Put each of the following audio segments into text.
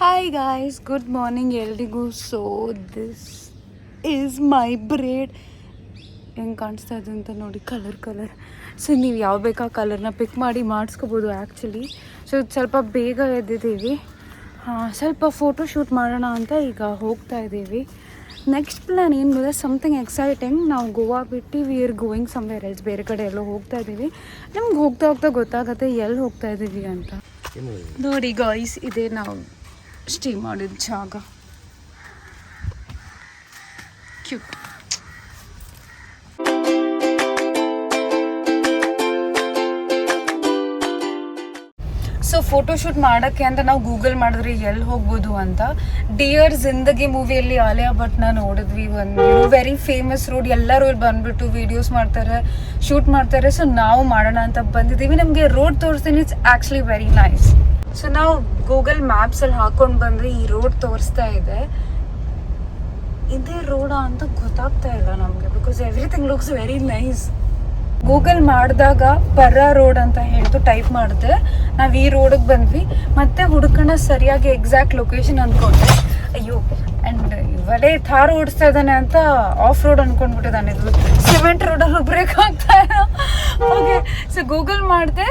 Hi guys good morning ಎಲ್ರಿಗೂ so this is my braid ಹೆಂಗೆ ಕಾಣಿಸ್ತಾ ಇದೆ ಅಂತ ನೋಡಿ ಕಲರ್ ಕಲರ್ ಸೊ ನೀವು ಯಾವ ಬೇಕಾ ಕಲರ್ನ ಪಿಕ್ ಮಾಡಿ ಮಾಡಿಸ್ಕೋಬೋದು ಆ್ಯಕ್ಚುಲಿ ಸೊ ಸ್ವಲ್ಪ ಬೇಗ ಎದ್ದಿದ್ದೀವಿ. ಹಾಂ ಸ್ವಲ್ಪ ಫೋಟೋ ಶೂಟ್ ಮಾಡೋಣ ಅಂತ ಈಗ ಹೋಗ್ತಾ ಇದ್ದೀವಿ. ನೆಕ್ಸ್ಟ್ ಪ್ಲ್ಯಾನ್ ಏನು ಗೊತ್ತಾ ಸಮಥಿಂಗ್ ಎಕ್ಸೈಟಿಂಗ್ ನಾವು ಗೋವಾ ಬಿಟ್ಟು we are going somewhere else ಬೇರೆ ಕಡೆ ಎಲ್ಲೋ ಹೋಗ್ತಾ ಇದ್ದೀವಿ. ನಮ್ಗೆ ಹೋಗ್ತಾ ಹೋಗ್ತಾ ಗೊತ್ತಾಗುತ್ತೆ ಎಲ್ಲಿ ಹೋಗ್ತಾ ಇದ್ದೀವಿ ಅಂತ. ನೋಡಿ ಗಾಯ್ಸ್ ಇದೆ ನಾವು ಸ್ಟೇ ಮಾಡಿದ ಜಾಗ. ಕ್ಯೂಟ್ ಸೊ ಫೋಟೋಶೂಟ್ ಮಾಡೋಕ್ಕೆ ಅಂತ ನಾವು ಗೂಗಲ್ ಮಾಡಿದ್ರೆ ಎಲ್ಲಿ ಹೋಗ್ಬೋದು ಅಂತ. ಡಿಯರ್ ಜಿಂದಗಿ ಮೂವಿಯಲ್ಲಿ ಆಲಿಯಾ ಭಟ್ನ ನೋಡಿದ್ವಿ. ಒಂದು ವೆರಿ ಫೇಮಸ್ ರೋಡ್ ಎಲ್ಲರೂ ಇಲ್ಲಿ ಬಂದ್ಬಿಟ್ಟು ವಿಡಿಯೋಸ್ ಮಾಡ್ತಾರೆ ಶೂಟ್ ಮಾಡ್ತಾರೆ. ಸೊ ನಾವು ಮಾಡೋಣ ಅಂತ ಬಂದಿದ್ದೀವಿ. ನಮಗೆ ರೋಡ್ ತೋರಿಸ್ತೀನಿ. It's actually very nice so ನಾವು ಗೂಗಲ್ ಮ್ಯಾಪ್ಸ್ ಅಲ್ಲಿ ಹಾಕೊಂಡು ಬಂದ್ರೆ ಈ ರೋಡ್ ತೋರಿಸ್ತಾ ಇದೆ. ಇದೇ ರೋಡ ಅಂತ ಗೊತ್ತಾಗ್ತಾ ಇಲ್ಲ ನಮಗೆ because everything looks very nice Google ಮಾಡಿದಾಗ ಪರ್ರ ರೋಡ್ ಅಂತ ಹೇಳ್ತು ಟೈಪ್ ಮಾಡಿದೆ. ನಾವು ಈ ರೋಡಿಗೆ ಬಂದ್ವಿ. ಮತ್ತೆ ಹುಡುಕೋಣ ಸರಿಯಾಗಿ ಎಕ್ಸಾಕ್ಟ್ ಲೊಕೇಶನ್ ಅಂದ್ಕೊಂಡೆ ಅಯ್ಯೋ ಆ್ಯಂಡ್ ಇವಳೇ ಥಾರು ಓಡಿಸ್ತಾ ಇದ್ದಾನೆ ಅಂತ ಆಫ್ ರೋಡ್ ಅನ್ಕೊಂಡ್ಬಿಟ್ಟಿದ್ದಾನೆ ಇದು ಸಿಮೆಂಟ್ ರೋಡಲ್ಲಿ ಬ್ರೇಕ್ ಆಗ್ತಾ ಇರೋ ಓಕೆ ಸೊ ಗೂಗಲ್ ಮಾಡಿದೆ.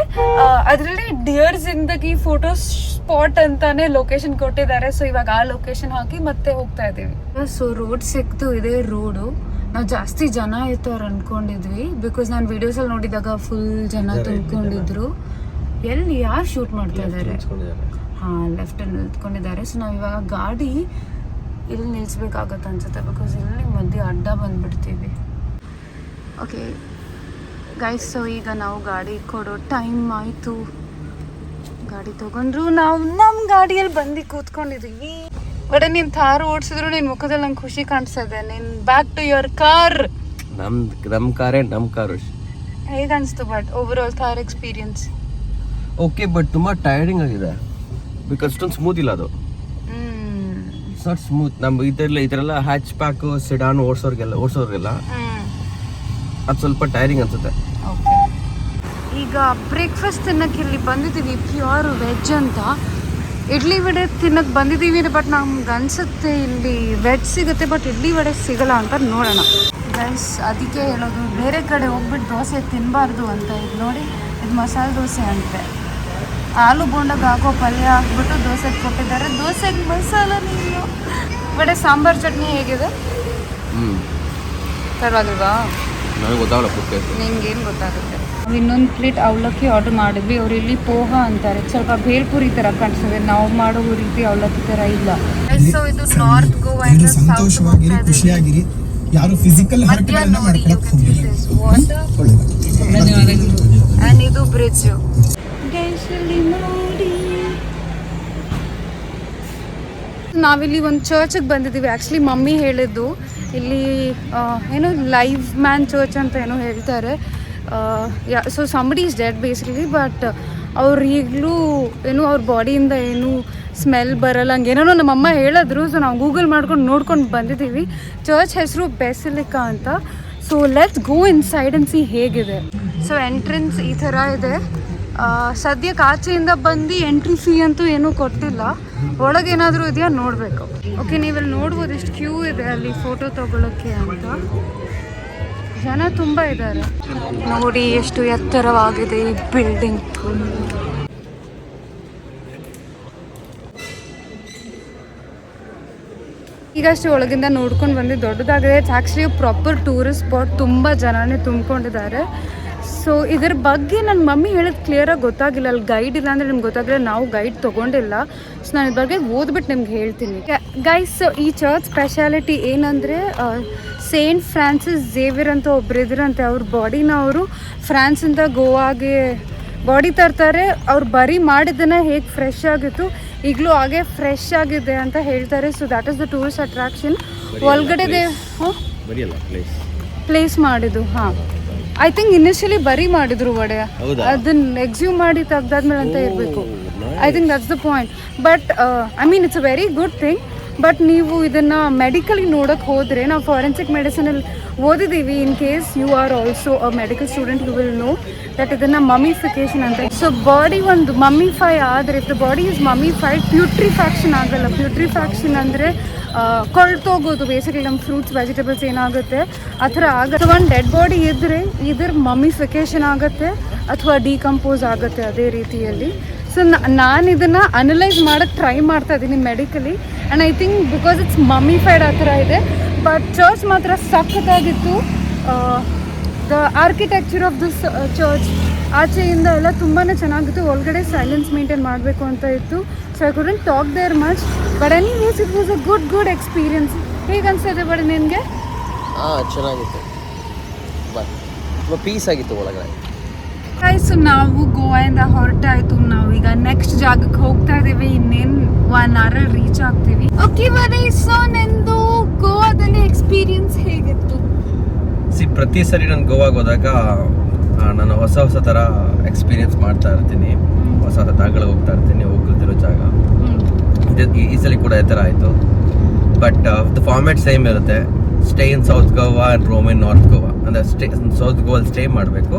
ಅದರಲ್ಲಿ ಡಿಯರ್ ಜಿಂದಗಿ ಫೋಟೋ ಸ್ಪಾಟ್ ಅಂತಾನೆ ಲೊಕೇಶನ್ ಕೊಟ್ಟಿದ್ದಾರೆ. ಸೊ ಇವಾಗ ಆ ಲೊಕೇಶನ್ ಹಾಕಿ ಮತ್ತೆ ಹೋಗ್ತಾ ಇದ್ದೀವಿ. ಸೊ ರೋಡ್ ಸಿಕ್ತು ಇದೆ ರೋಡು ನಾವು ಜಾಸ್ತಿ ಜನ ಇರ್ತಾರ ಅನ್ಕೊಂಡಿದ್ವಿ. ಬಿಕಾಸ್ ನಾನು ವಿಡಿಯೋಸಲ್ಲಿ ನೋಡಿದಾಗ ಫುಲ್ ಜನ ತುಂಬಿಕೊಂಡಿದ್ರು. ಎಲ್ಲಿ ಯಾರು ಶೂಟ್ ಮಾಡ್ತಾ ಇದ್ದಾರೆ ಹಾಂ ಲೆಫ್ಟಲ್ಲಿ ನಿಂತ್ಕೊಂಡಿದ್ದಾರೆ. ಸೊ ನಾವು ಇವಾಗ ಗಾಡಿ ಇಲ್ಲಿ ನಿಲ್ಲಿಸ್ಬೇಕಾಗತ್ತೆ ಅನ್ಸುತ್ತೆ ಬಿಕಾಸ್ ಇಲ್ಲಿ ಮಧ್ಯೆ ಅಡ್ಡ ಬಂದ್ಬಿಡ್ತೀವಿ. ಓಕೆ ಗೈಸ್ ಸೊ ಈಗ ನಾವು ಗಾಡಿ ಕೊಡೋ ಟೈಮ್ ಆಯಿತು. ಗಾಡಿ ತಗೊಂಡ್ರು ನಾವು ನಮ್ಮ ಗಾಡಿಯಲ್ಲಿ ಬಂದು ಕೂತ್ಕೊಂಡಿದ್ದೀವಿ ಬಟ್ ನೀನು ಥಾರ್ ಓಡಿಸಿದ್ರು ನಿನ್ನ ಮುಖದಲ್ಲಿ ನಂಗೆ ಖುಷಿ ಕಾಣಿಸ್ತದೆ ಇದೆ. ನೀನು ಬ್ಯಾಕ್ ಟು ಯುವರ್ ಕಾರ್ ನಮ್ ನಮ್ಮ ಕಾರೇ ನಮ್ಮ ಕಾರು ಹೇಗೆ ಅನಿಸ್ತು but overall Thar experience okay but ತುಂಬಾ ಟೈರಿಂಗ್ ಆಗಿದೆ. ಬಿಕಾಸ್ ಅಷ್ಟೊಂದು ಸ್ಮೂತ್ ಇಲ್ಲ ಅದು. ನಾಟ್ ಸ್ಮೂತ್ ನಮ್ ಇದೆಲ್ಲ ಇದರೆಲ್ಲ ಹ್ಯಾಚ್ ಪ್ಯಾಕ್ ಸಿಡಾನ್ ಓಡಿಸೋರ್ಗೆಲ್ಲ ಓಡಿಸೋರ್ಗೆಲ್ಲ ಅದು ಸ್ವಲ್ಪ ಟೈರಿಂಗ್ ಅನ್ಸುತ್ತೆ. ಓಕೆ. ಈಗ ಬ್ರೇಕ್ಫಾಸ್ಟ್ ತಿನ್ನಕ್ಕೆ ಇಲ್ಲಿ ಬಂದಿದ್ದೀವಿ. ಪ್ಯೂರ್ ವೆಜ್ ಅಂತ. ಇಡ್ಲಿ ವಡೆ ತಿನ್ನಕ್ಕೆ ಬಂದಿದ್ದೀವಿ ಬಟ್ ನಮ್ಗೆ ಅನ್ಸುತ್ತೆ ಇಲ್ಲಿ ವೆಜ್ ಸಿಗುತ್ತೆ ಬಟ್ ಇಡ್ಲಿ ವಡೆ ಸಿಗಲ್ಲ ಅಂತ ನೋಡೋಣ. ಗೈಸ್ ಅದಕ್ಕೆ ಹೇಳೋದು ಬೇರೆ ಕಡೆ ಹೋಗ್ಬಿಟ್ಟು ದೋಸೆ ತಿನ್ನಬಾರ್ದು ಅಂತ ಇದು ನೋಡಿ. ಇದು ಮಸಾಲೆ ದೋಸೆ ಅಂತೆ. ಆಲೂ ಬೋಂಡಗೆ ಹಾಕೋ ಪಲ್ಯ ಹಾಕ್ಬಿಟ್ಟು ದೋಸೆಗೆ ಕೊಟ್ಟಿದ್ದಾರೆ. ದೋಸೆಗೆ ಮಸಾಲ ನೀನು. ಬಡೆ ಸಾಂಬಾರ್ ಚಟ್ನಿ ಹೇಗಿದೆ? ಹ್ಮ್. ಪರವಾಗಿಲ್ವಾ? ನನಗೆ ಗೊತ್ತಾಗಲ್ಲ ನಿಮ್ಗೇನು ಗೊತ್ತಾಗುತ್ತೆ? ನಾವು ಇನ್ನೊಂದು ಪ್ಲೇಟ್ ಅವಲಕ್ಕಿ ಆರ್ಡರ್ ಮಾಡಿದ್ವಿ. ಅವ್ರು ಇಲ್ಲಿ ಪೋಹ ಅಂತಾರೆ. ಸ್ವಲ್ಪ ಭೇಲ್ಪುರಿ ಥರ ಕಾಣಿಸ್ತದೆ ನಾವು ಮಾಡೋ ರೀತಿ ಅವಲಕ್ಕಿ ಥರ ಇಲ್ಲ. ಸೊ ಇದು ನಾರ್ತ್ ಗೋವಾ ಸಂತೋಷವಾಗಿರಿ ಖುಷಿಯಾಗಿರಿ. ಯಾರು ಫಿಸಿಕಲ್ ಧನ್ಯವಾದಗಳು. ಆ್ಯಂಡ್ ಇದು ಬ್ರಿಡ್ಜ್ ನಾವಿಲ್ಲಿ ಒಂದು ಚರ್ಚಿಗೆ ಬಂದಿದ್ದೀವಿ. ಆ್ಯಕ್ಚುಲಿ ಮಮ್ಮಿ ಹೇಳಿದ್ದು, ಇಲ್ಲಿ ಏನು ಲೈವ್ ಮ್ಯಾನ್ ಚರ್ಚ್ ಅಂತ ಏನೋ ಹೇಳ್ತಾರೆ. So somebody is dead basically but ಅವ್ರು ಈಗಲೂ ಏನು ಅವ್ರ ಬಾಡಿಯಿಂದ ಏನು ಸ್ಮೆಲ್ ಬರಲ್ಲ. ಹಂಗೇನೋ ನಮ್ಮಮ್ಮ ಹೇಳಿದ್ರು ಸೊ ನಾವು ಗೂಗಲ್ ಮಾಡ್ಕೊಂಡು ನೋಡ್ಕೊಂಡು ಬಂದಿದ್ದೀವಿ. ಚರ್ಚ್ ಹೆಸರು ಬೆಸಿಲಿಕಾ ಅಂತ. So let's go inside and see ಹೇಗಿದೆ. ಸೊ ಎಂಟ್ರೆನ್ಸ್ ಈ ಥರ ಇದೆ. ಸದ್ಯಕ್ಕೆ ಆಚೆಯಿಂದ ಬಂದು ಎಂಟ್ರಿ ಫೀ ಅಂತೂ ಏನೂ ಕೊಟ್ಟಿಲ್ಲ. ಒಳಗೆ ಏನಾದರೂ ಇದೆಯಾ ನೋಡಬೇಕು. ಓಕೆ ನೀವಲ್ಲಿ ನೋಡ್ಬೋದು ಎಷ್ಟು ಕ್ಯೂ ಇದೆ ಅಲ್ಲಿ ಫೋಟೋ ತಗೊಳ್ಳೋಕ್ಕೆ ಅಂತ. ಜನ ತುಂಬ ಇದ್ದಾರೆ. ನೋಡಿ ಎಷ್ಟು ಎತ್ತರವಾಗಿದೆ ಈ ಬಿಲ್ಡಿಂಗ್ ಈಗಷ್ಟೇ ಒಳಗಿಂದ ನೋಡ್ಕೊಂಡು ಬಂದು ದೊಡ್ಡದಾಗಿದೆ. It's actually proper tourist spot ತುಂಬ ಜನನೇ ತುಂಬಿಕೊಂಡಿದ್ದಾರೆ. ಸೊ ಇದ್ರ ಬಗ್ಗೆ ನನ್ನ ಮಮ್ಮಿ ಹೇಳೋದು ಕ್ಲಿಯರಾಗಿ ಗೊತ್ತಾಗಿಲ್ಲ. ಅಲ್ಲಿ ಗೈಡ್ ಇಲ್ಲ ಅಂದರೆ ನಿಮ್ಗೆ ಗೊತ್ತಾಗಿಲ್ಲ ನಾವು ಗೈಡ್ ತೊಗೊಂಡಿಲ್ಲ. ಸೊ ನಾನು ಇದ್ರ ಬಗ್ಗೆ ಓದ್ಬಿಟ್ಟು ನಿಮ್ಗೆ ಹೇಳ್ತೀನಿ. ಗೈಸ್ ಈ ಚರ್ಚ್ ಸ್ಪೆಷಾಲಿಟಿ ಏನಂದರೆ ಸೇಂಟ್ ಫ್ರಾನ್ಸಿಸ್ ಝೇವಿಯರ್ ಅಂತ ಒಬ್ರು ಇದ್ರಂತೆ. ಅವ್ರ ಬಾಡಿನ ಅವರು ಫ್ರಾನ್ಸಿಂದ ಗೋವಾಗೆ ಬಾಡಿ ತರ್ತಾರೆ. ಅವ್ರು ಬರೀ ಮಾಡಿದ್ದನ್ನು ಹೇಗೆ ಫ್ರೆಶ್ ಆಗಿತ್ತು ಈಗಲೂ ಹಾಗೆ ಫ್ರೆಶ್ ಆಗಿದೆ ಅಂತ ಹೇಳ್ತಾರೆ. So that is the tourist attraction ಒಳಗಡೆ ಪ್ಲೇಸ್ ಮಾಡಿದ್ದು ಹಾಂ. ಐ ಥಿಂಕ್ ಇನಿಷಿಯಲಿ ಬರಿ ಮಾಡಿದ್ರು ವಡೆ ಹೌದಾ? ಅದನ್ನ ಎಕ್ಸ್ಯೂಮ್ ಮಾಡಿ ತೆಗ್ದಾದ್ಮೇಲೆ ಅಂತ ಇರಬೇಕು. I think that's the point but I mean it's a very good thing but ನೀವು ಇದನ್ನ ಮೆಡಿಕಲ್ ನೋಡೋಕೆ ಹೋದರೆ ನಾವು ಫಾರೆನ್ಸಿಕ್ ಮೆಡಿಸಿನಲ್ಲಿ ಓದಿದ್ದೀವಿ in case you are also a medical student you will know that ಇದನ್ನ ಮಮಿಫಿಕೇಶನ್ ಅಂತ. ಸೊ ಬಾಡಿ ಒಂದು mummify ಆದರೆ if the body is mummify putrefaction ಆಗಲ್ಲ. ಪ್ಯೂಟ್ರಿಫ್ಯಾಕ್ಷನ್ ಅಂದರೆ ಕೊಳ್ತೋಗೋದು ಬೇಸಿಕಲಿ ನಮ್ಮ ಫ್ರೂಟ್ಸ್ ವೆಜಿಟೇಬಲ್ಸ್ ಏನಾಗುತ್ತೆ? ಆ ಥರ ಆಗುತ್ತೆ. ಒಂದು ಡೆಡ್ ಬಾಡಿ ಇದ್ದರೆ ಇದ್ರ ಮಮ್ಮಿಫಿಕೇಶನ್ ಆಗುತ್ತೆ ಅಥವಾ ಡಿಕಂಪೋಸ್ ಆಗುತ್ತೆ ಅದೇ ರೀತಿಯಲ್ಲಿ. ಸೊ ನಾನು ಇದನ್ನು ಅನಲೈಸ್ ಮಾಡೋಕ್ಕೆ ಟ್ರೈ ಮಾಡ್ತಾ ಇದ್ದೀನಿ medically and I think because it's mummified ಆ ಥರ ಇದೆ ಬಟ್ ಚರ್ಚ್ ಮಾತ್ರ ಸಖತ್ತಾಗಿತ್ತು. The architecture of this church ಆಚೆಯಿಂದ ಎಲ್ಲ ತುಂಬಾ ಚೆನ್ನಾಗಿತ್ತು. ಒಳಗಡೆ ಸೈಲೆನ್ಸ್ ಮೇಂಟೈನ್ ಮಾಡಬೇಕು ಅಂತ ಇತ್ತು. So I couldn't talk there much but anyways it was a good good experience ಹೇಗೆ ಅನ್ಸುತ್ತೆ ಬಟ್ ನಿನಗೆ? ಹಾಂ ಚೆನ್ನಾಗಿತ್ತು. ಬಟ್ ತುಂಬ ಪೀಸ್ ಆಗಿತ್ತು ಒಳಗಡೆ. ಸೊ ನಾವು ಗೋವಾಯಿಂದ ಹೊರಟಾಯ್ತು. ನಾವು ಈಗ ನೆಕ್ಸ್ಟ್ ಜಾಗಕ್ಕೆ ಹೋಗ್ತಾ ಇದ್ದೀವಿ ಇನ್ನೇನು ಒನ್ ಅವರ್ ರೀಚ್ ಆಗ್ತೀವಿ. ಓಕೆ ಬರೀ ಸೊ ನಿಂದು ಗೋವಾದಲ್ಲಿ ಎಕ್ಸ್ಪೀರಿಯನ್ಸ್ ಹೇಗಿತ್ತು? ಸಿ ಪ್ರತಿ ಸರಿ ನಾನು ಗೋವಾಗೆ ಹೋದಾಗ ನಾನು ಹೊಸ ಹೊಸ ಥರ ಎಕ್ಸ್ಪೀರಿಯನ್ಸ್ ಮಾಡ್ತಾ ಇರ್ತೀನಿ. ಹೊಸ ಹೊಸ ಜಾಗಗಳಿಗೆ ಹೋಗ್ತಾ ಇರ್ತೀನಿ ಹೋಗ್ತಿರೋ ಜಾಗ. ಈ- ಸಲ ಕೂಡ ಈ ಥರ ಆಯಿತು. ಬಟ್ ದ ಫಾರ್ಮ್ಯಾಟ್ ಸೇಮ್ ಇರುತ್ತೆ. Stay in south Goa and roam in north Goa ಅಂದರೆ ಸ್ಟೇ ಸೌತ್ ಗೋವಾಲ್ ಸ್ಟೇ ಮಾಡಬೇಕು.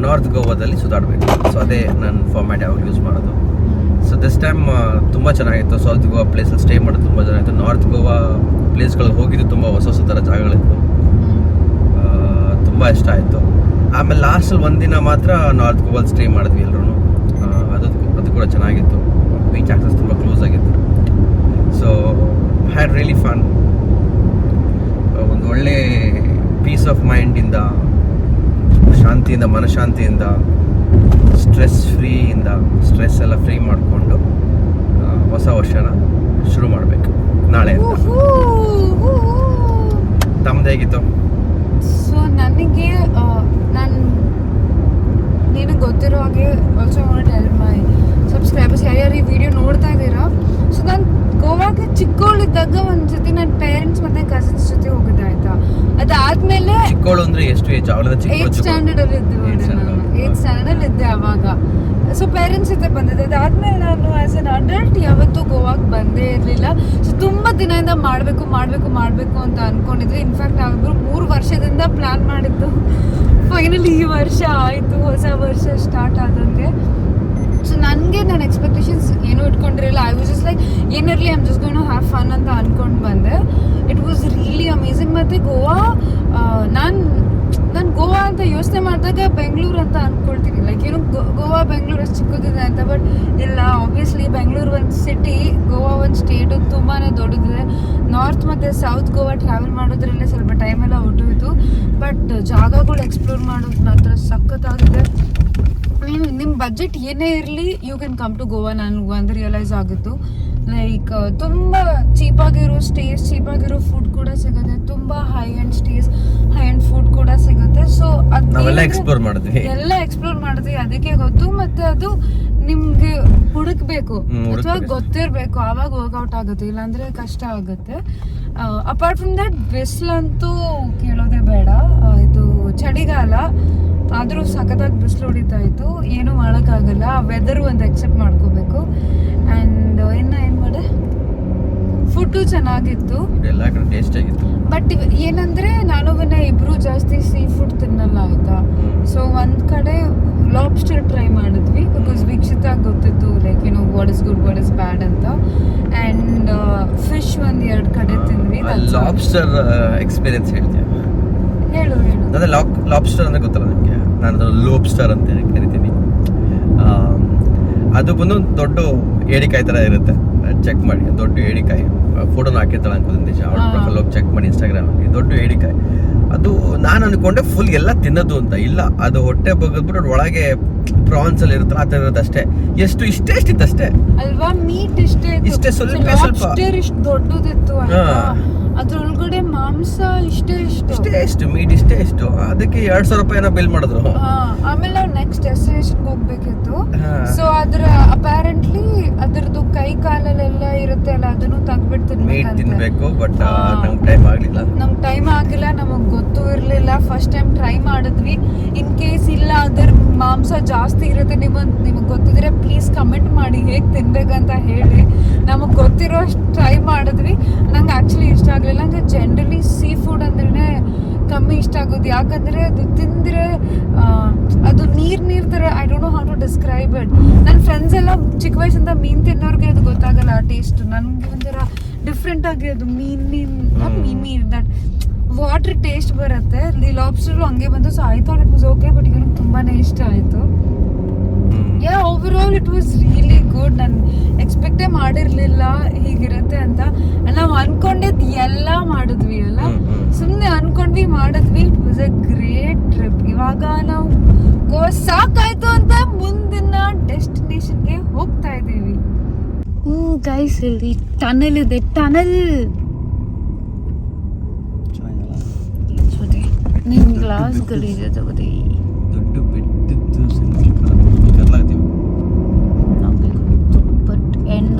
ನಾರ್ತ್ ಗೋವಾದಲ್ಲಿ ಸುತ್ತಾಡಬೇಕು. ಸೊ ಅದೇ ನನ್ನ ಫಾರ್ಮ್ಯಾಟ್ ಯಾವಾಗ ಯೂಸ್ ಮಾಡೋದು. ಸೊ ದಿಸ್ ಟೈಮ್ ತುಂಬ ಚೆನ್ನಾಗಿತ್ತು. ಸೌತ್ ಗೋವಾ ಪ್ಲೇಸಲ್ಲಿ ಸ್ಟೇ ಮಾಡೋದು ತುಂಬ ಚೆನ್ನಾಗಿತ್ತು. ನಾರ್ತ್ ಗೋವಾ ಪ್ಲೇಸ್ಗಳಿಗೆ ಹೋಗಿದ್ದು ತುಂಬ ಹೊಸ ಹೊಸ ಥರ ಜಾಗಗಳಿತ್ತು ತುಂಬ ಇಷ್ಟ ಆಯಿತು. ಆಮೇಲೆ ಲಾಸ್ಟಲ್ಲಿ ಒಂದಿನ ಮಾತ್ರ ನಾರ್ತ್ ಗೋವಾ ಸ್ಟೇ ಮಾಡಿದ್ವಿ ಎಲ್ಲರೂ ಅದು ಅದು ಕೂಡ ಚೆನ್ನಾಗಿತ್ತು. ಬೀಚ್ ಆಕ್ಸಸ್ ತುಂಬ ಕ್ಲೋಸ್ ಆಗಿತ್ತು. ಸೊ ಹ್ಯಾಡ್ ರಿಯಲಿ ಫನ್ ಒಂದು ಒಳ್ಳೆ ಪೀಸ್ ಆಫ್ ಮೈಂಡಿಂದ ಶಾಂತಿಯಿಂದ ಮನಶಾಂತಿಯಿಂದ ಸ್ಟ್ರೆಸ್ ಫ್ರೀಯಿಂದ ಸ್ಟ್ರೆಸ್ ಎಲ್ಲ ಫ್ರೀ ಮಾಡಿಕೊಂಡು ಹೊಸ ವರ್ಷನ ಶುರು ಮಾಡಬೇಕು. ನಾಳೆ ತಮ್ಮದೇ ಆಗಿತ್ತು ಸೊ ನನಗೆ ನಾನು ನಿನಗೆ ಗೊತ್ತಿರೋ ಹಾಗೆ also want tell my subscribers ಯಾರ್ಯಾರು ಈ ವಿಡಿಯೋ ನೋಡ್ತಾ ಇದ್ದೀರಾ. ಸೊ ನಾನು ಗೋವಾಗೆ ಚಿಕ್ಕವಳಿದ್ದಾಗ ಒಂದು ಜೊತೆ ನನ್ನ ಪೇರೆಂಟ್ಸ್ ಮತ್ತೆ ಕಸಿನ್ಸ್ ಜೊತೆ ಹೋಗಿದ್ದೆ ಆಯ್ತಾ? ಅದಾದ್ಮೇಲೆ ಚಿಕ್ಕವಳು ಅಂದ್ರೆ ಎಷ್ಟು ಏಜ್ ಚಿಕ್ಕ ಏತ್ ಸ್ಟ್ಯಾಂಡರ್ಡ್ ಅಲ್ಲಿ ಇದ್ದೆ ಏಟ್ ಸ್ಟ್ಯಾಂಡರ್ಡ್ ಅಲ್ಲಿ. ಇದ್ದೆ ಅವಾಗ. ಸೊ ಪೇರೆಂಟ್ಸ್ ಜೊತೆ ಬಂದಿದ್ದೆ. ಅದಾದ್ಮೇಲೆ ನಾನು ಆಸ್ ಅನ್ ಅಡಲ್ಟ್ ಯಾವತ್ತೂ ಗೋವಾಗೆ ಬಂದೇ ಇರಲಿಲ್ಲ. ಸೊ ತುಂಬ ದಿನದಿಂದ ಮಾಡಬೇಕು ಮಾಡಬೇಕು ಮಾಡಬೇಕು ಅಂತ ಅನ್ಕೊಂಡಿದ್ವಿ. ಇನ್ಫ್ಯಾಕ್ಟ್ ನಾವಿಬ್ರು ಮೂರು ವರ್ಷದಿಂದ ಪ್ಲ್ಯಾನ್ ಮಾಡಿದ್ದು. ಫೈನಲಿ ಈ ವರ್ಷ ಆಯಿತು, ಹೊಸ ವರ್ಷ ಸ್ಟಾರ್ಟ್ ಆದಂಗೆ. ಸೊ ನನಗೆ ನನ್ನ ಎಕ್ಸ್ಪೆಕ್ಟೇಷನ್ಸ್ ಏನೂ ಇಟ್ಕೊಂಡಿರಲಿಲ್ಲ. I was just like ಏನಿರಲಿ I'm just gonna have fun ಅಂತ ಅಂದ್ಕೊಂಡು ಬಂದೆ. ಇಟ್ ವಾಸ್ ರಿಯಲಿ ಅಮೇಝಿಂಗ್ ಮತ್ತು ಗೋವಾ ನಾನು ನಾನು ಗೋವಾ ಅಂತ ಯೋಚನೆ ಮಾಡಿದಾಗ ಬೆಂಗಳೂರು ಅಂತ ಅಂದ್ಕೊಳ್ತೀನಿ ಲೈಕ್ ಏನು ಗೋವಾ, ಬೆಂಗಳೂರು ಅಷ್ಟು ಚಿಕ್ಕದಿದೆ ಅಂತ ಬಟ್ ಇಲ್ಲ ಆಬ್ವಿಯಸ್ಲಿ ಬೆಂಗಳೂರು ಒಂದು ಸಿಟಿ ಸ್ಟೇಟು ತುಂಬಾ ದೊಡ್ಡದಿದೆ. ನಾರ್ತ್ ಮತ್ತು ಸೌತ್ ಗೋವಾ ಟ್ರಾವೆಲ್ ಮಾಡೋದ್ರಲ್ಲೇ ಸ್ವಲ್ಪ ಟೈಮೆಲ್ಲ ಹೊಟ್ಟೋಯ್ತು ಬಟ್ ಜಾಗಗಳು ಎಕ್ಸ್ಪ್ಲೋರ್ ಮಾಡೋದು ಮಾತ್ರ ಸಖತ್ತಾಗಿದೆ. ನೀವು ನಿಮ್ಮ ಬಜೆಟ್ ಏನೇ ಇರಲಿ you can come to Goa ನನಗೆ ಒಂದು ರಿಯಲೈಸ್ ಆಗಿತ್ತು. ಲೈಕ್ ತುಂಬ ಚೀಪಾಗಿರೋ ಸ್ಟೇಸ್ ಚೀಪಾಗಿರೋ ಫುಡ್ ಕೂಡ ಸಿಗುತ್ತೆ. ತುಂಬ high and stays high and food ಕೂಡ ಸಿಗುತ್ತೆ ಸೊ ಅದನ್ನೆಲ್ಲ ಎಕ್ಸ್ಪ್ಲೋರ್ ಮಾಡಿದ್ವಿ. ಎಲ್ಲ ಎಕ್ಸ್ಪ್ಲೋರ್ ಮಾಡಿದ್ವಿ ಅದಕ್ಕೆ ಗೊತ್ತು. ಮತ್ತು ಅದು ನಿಮ್ಗೆ ಹುಡುಕ್ಬೇಕು ಅಥವಾ ಗೊತ್ತಿರ್ಬೇಕು ಅವಾಗ ಆವಾಗ ವರ್ಕೌಟ್ ಆಗುತ್ತೆ ಇಲ್ಲಾಂದ್ರೆ ಕಷ್ಟ ಆಗುತ್ತೆ. ಅಪಾರ್ಟ್ ಫ್ರಮ್ ದಟ್ ಬಿಸಿಲಂತೂ ಕೇಳೋದೇ ಬೇಡ. ಇದು ಚಳಿಗಾಲ ಆದರೂ ಸಖತ್ತಾಗಿ ಬಿಸಿಲು ಹೊಡಿತಾ ಇತ್ತು. ಏನೂ ಮಾಡೋಕ್ಕಾಗಲ್ಲ. ವೆದರ್ ಒಂದು ಎಕ್ಸೆಪ್ಟ್ ಮಾಡ್ಕೋಬೇಕು. ಆ್ಯಂಡ್ ಇನ್ನು ಏನು ಮಾಡೆ? ಫುಡ್ಡು ಚೆನ್ನಾಗಿತ್ತು. ಎಲ್ಲ ಕಡೆ ಟೇಸ್ಟ್ ಆಗಿತ್ತು. ಬಟ್ ಏನಂದ್ರೆ ನಾನು ವಿನ ಇಬ್ರು ಜಾಸ್ತಿ ಸೀ ಫುಡ್ ತಿನ್ನಲ್ಲ ಆಯ್ತಾ? ಸೊ ಒಂದ್ ಕಡೆ ಲಾಬ್ಸ್ಟರ್ ಟ್ರೈ ಮಾಡಿದ್ವಿ ಬಿಕಾಸ್ ವೀಕ್ಷಿತ ಗೊತ್ತಿತ್ತು ಲೈಕ್ ಏನೋ what is good what is bad ಅಂತ. ಅಂಡ್ ಫಿಶ್ ಒಂದ್ ಎರಡ್ ಕಡೆ ತಿಂದ್ವಿ ಲಾಬ್ಸ್ಟರ್ ಎಕ್ಸ್ಪೀರಿಯನ್ಸ್ ಹೇಳ್ತೀನಿ ಹೇಳು ಹೇಳು. ಅದೇ ಲಾಕ್ ಲಾಬ್ಸ್ಟರ್ ಅಂತ ಗೊತ್ತಲ್ಲ ನನಗೆ ನಾನು ಅದನ್ನು ಲೋಬ್ಸ್ಟರ್ ಅಂತ ಕರಿತೀನಿ. ಅದು ಬಂದು ಒಂದು ದೊಡ್ಡ ಏಡಿಕಾಯಿ ಥರ ಇರುತ್ತೆ. ಚೆಕ್ ಮಾಡಿ ದೊಡ್ಡ ಏಡಿಕಾಯಿ ಫೋಟೋನ ಹಾಕಿರ್ತಾಳೆ ಅನ್ಕೋದು ನಿಜ ಅವ್ರ. ಪ್ರೊಫೈಲ್ ಹೋಗಿ ಚೆಕ್ ಮಾಡಿ ಇನ್ಸ್ಟಾಗ್ರಾಮಲ್ಲಿ ದೊಡ್ಡ ಏಡಿಕಾಯಿ ಅದು ನಾನು ಅನ್ಕೊಂಡೆ ಫುಲ್ ಎಲ್ಲ ತಿನ್ನೋದು ಅಂತ. ಇಲ್ಲ ಅದು ಹೊಟ್ಟೆ ಬಗ್ಗದ್ಬಿಟ್ಟು ಒಳಗೆ ಪ್ರಾನ್ಸ್ ಅಲ್ಲಿ ಇರುತ್ತಲ್ಲ ಆ ಥರ ಇರುತ್ತೆ ಅಷ್ಟೇ. ಎಷ್ಟು ಇಷ್ಟೇ ಇಷ್ಟಿತ್ತು ಅಷ್ಟೇ. ಅಲ್ವಾ ಮೀಟ್ ಇಷ್ಟೇ ಇಷ್ಟೇ ಸ್ವಲ್ಪ ಸ್ವಲ್ಪ. ದೊಡ್ಡದಿತ್ತು. ಅದ್ರೊಳಗಡೆ ಮಾಂಸ ಇಷ್ಟೇ ಇಷ್ಟು. ಇಷ್ಟೇ ಎಷ್ಟು ಮೀಟ್ ಇಷ್ಟೇ ಎಷ್ಟು ಅದಕ್ಕೆ ಎರಡ್ ಸಾವಿರ ಏನೋ ಬಿಲ್ ಮಾಡಿದ್ರು. ಆಮೇಲೆ ನಾವು ನೆಕ್ಸ್ಟ್ ಡೆಸ್ಟಿನೇಷನ್ಗೆ ಹೋಗ್ಬೇಕಿತ್ತು. ಸೊ ಅದ್ರ ಅಪ್ಯಾರೆಂಟ್ಲಿ ಅದ್ರದ್ದು ಕೈ ಕಾಲಲ್ಲೆಲ್ಲ ಇರುತ್ತೆ ಅಲ್ಲ ಅದನ್ನು ತೆಗ್ದ್ಬಿಟ್ಟು ಮೀಟ್ ತಿನ್ಬೇಕು ಬಟ್. ನಮ್ಗೆ ಟೈಮ್ ಆಗ್ಲಿಲ್ಲ. ನಮ್ಗೆ ಟೈಮ್ ಆಗಿಲ್ಲ ನಮಗೆ ಗೊತ್ತೂ ಇರಲಿಲ್ಲ. ಫಸ್ಟ್ ಟೈಮ್ ಟ್ರೈ ಮಾಡಿದ್ವಿ. ಇನ್ ಕೇಸ್ ಇಲ್ಲ ಅದ್ರ ಮಾಂಸ ಜಾಸ್ತಿ ಇರುತ್ತೆ ನಿಮಗೆ ನಿಮಗೆ ಗೊತ್ತಿದ್ರೆ ಪ್ಲೀಸ್ ಕಮೆಂಟ್ ಮಾಡಿ ಹೇಗ್ ತಿನ್ಬೇಕಂತ ಹೇಳಿ. ನಮಗೆ ಗೊತ್ತಿರೋ ಟ್ರೈ ಮಾಡಿದ್ವಿ. ನಂಗೆ ಆಕ್ಚುಲಿ ಇಷ್ಟ ಆಗಲಿಲ್ಲ. ನಂಗೆ ಜನರಲಿ ಸೀ ಫುಡ್ ಅಂದ್ರೆ ಕಮ್ಮಿ ಇಷ್ಟ ಆಗೋದು. ಯಾಕಂದ್ರೆ ಅದು ತಿಂದ್ರೆ ಅದು ನೀರ್ ನೀರ್ ತರ I don't know how to describe it ನನ್ನ ಫ್ರೆಂಡ್ಸ್ ಎಲ್ಲ ಚಿಕ್ಕ ವಯಸ್ಸಿಂದ ಮೀನ್ ತಿನ್ನೋರ್ಗೆ ಅದು ಗೊತ್ತಾಗಲ್ಲ ಆ ಟೇಸ್ಟ್ ನನ್ಗೆ ಒಂಥರ ಡಿಫ್ರೆಂಟ್ ಆಗಿ ಅದು mean mean mean mean that water taste ಬರುತ್ತೆ. ಲಾಬ್ಸ್ಟರ್ ಹಂಗೆ ಬಂದು so I thought it was okay but ನಂಗೆ ತುಂಬಾನೇ ಇಷ್ಟ ಆಯ್ತು. Yeah overall it was really good ನಾನು ಎಕ್ಸ್ಪೆಕ್ಟೇ ಮಾಡಿರಲಿಲ್ಲ ಹೀಗಿರುತ್ತೆ ಅಂತ. ನಾವು ಅನ್ಕೊಂಡಿದ್ ಎಲ್ಲ ಮಾಡಿದ್ವಿ ಅಲ್ಲ. ಸುಮ್ಮನೆ ಅನ್ಕೊಂಡ್ವಿ ಮಾಡಿದ್ವಿ. It was a great trip ಇವಾಗ ನಾವು ಗೋ ಸಾಕಾಯ್ತು ಅಂತ ಮುಂದಿನ ಡೆಸ್ಟಿನೇಷನ್ಗೆ ಹೋಗ್ತಾ ಇದ್ದೀವಿ. ಹ್ಞೂ ಗೈಸ್ ಇಲ್ಲಿ ಟನಲ್ ಇದೆ. ಟನಲ್ ನಿಮ್ಮ ಗ್ಲಾಸ್ ಗಲೀಜ್ ಅದಾವದೆ ದೊಡ್ಡ ಬಿಟ್ಟಿದ್ದು ಕರ್ಲಾಗ್ತೀವಿ ನಮಗೆ ಗೊತ್ತು ಬಟ್ ಎಂಡು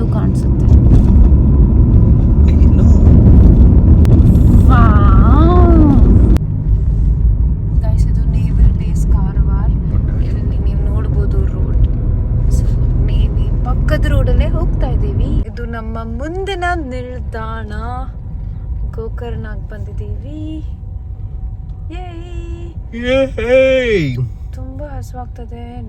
ಕಾಣಿಸುತ್ತೆ ಇನ್ನು ಗೈಸ್ ಇದು ನೇವಲ್ ಬೇಸ್ ಕಾರವಾರ ಇಲ್ಲಿ ನೀವು ನೋಡ್ಬೋದು ರೋಡ್ ಸೊ ನೇವಿ ಪಕ್ಕದ ರೋಡಲ್ಲೇ ಹೋಗ್ತಾ ಇದ್ದೀವಿ ಇದು ನಮ್ಮ ಮುಂದಿನ ನಿಲ್ದಾಣ. ಗೋಕರ್ಣಾಗ್ ಬಂದಿದ್ದೀವಿ! ತುಂಬಾ ಹಸುವಾಗ್ತದೆ.